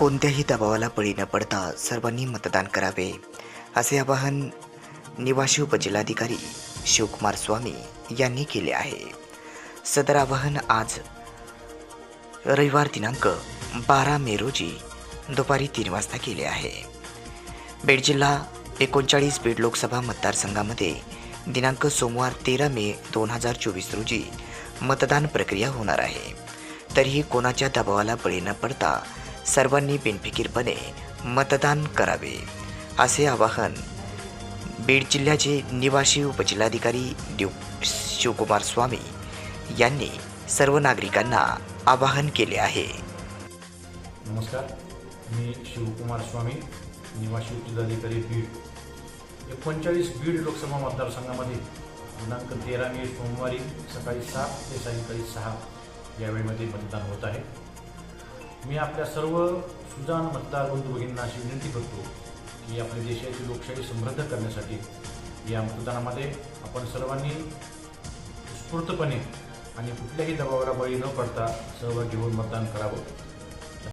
कोणत्याही दबावाला बळी न पडता सर्वांनी मतदान करावे असे आवाहन निवासी उपजिल्हाधिकारी शिवकुमार स्वामी यांनी केले आहे. सदर आवाहन आज रविवार दिनांक बारा मे रोजी दुपारी तीन वाजता केले आहे. बीड जिल्हा एकोणचाळीस बीड लोकसभा मतदारसंघामध्ये दिनांक सोमवार तेरा मे दोन हजार चोवीस रोजी मतदान प्रक्रिया होणार आहे. तरीही कोणाच्या दबावाला बळी न पडता सर्वांनी बिनफिकीरपणे मतदान करावे असे आवाहन बीड जिल्ह्याचे निवासी उपजिल्हाधिकारी ड्यू शिवकुमार स्वामी यांनी सर्व नागरिकांना आवाहन केले आहे. नमस्कार मी शिवकुमार स्वामी निवासी उपजिल्हाधिकारी बीड. एकोणचाळीस बीड लोकसभा मतदारसंघामध्ये दिनांक तेरा मे सोमवारी सकाळी सात ते सायंकाळी सहा यावेळीमध्ये मतदान होत आहे. मी आपल्या सर्व सुजान मतदार बंधू भगिनींना अशी विनंती करतो की आपल्या देशाची लोकशाही समृद्ध करण्यासाठी या मतदानामध्ये आपण सर्वांनी उत्स्फूर्तपणे आणि कुठल्याही दबावाला बळी न पडता सहभागी होऊन मतदान करावं.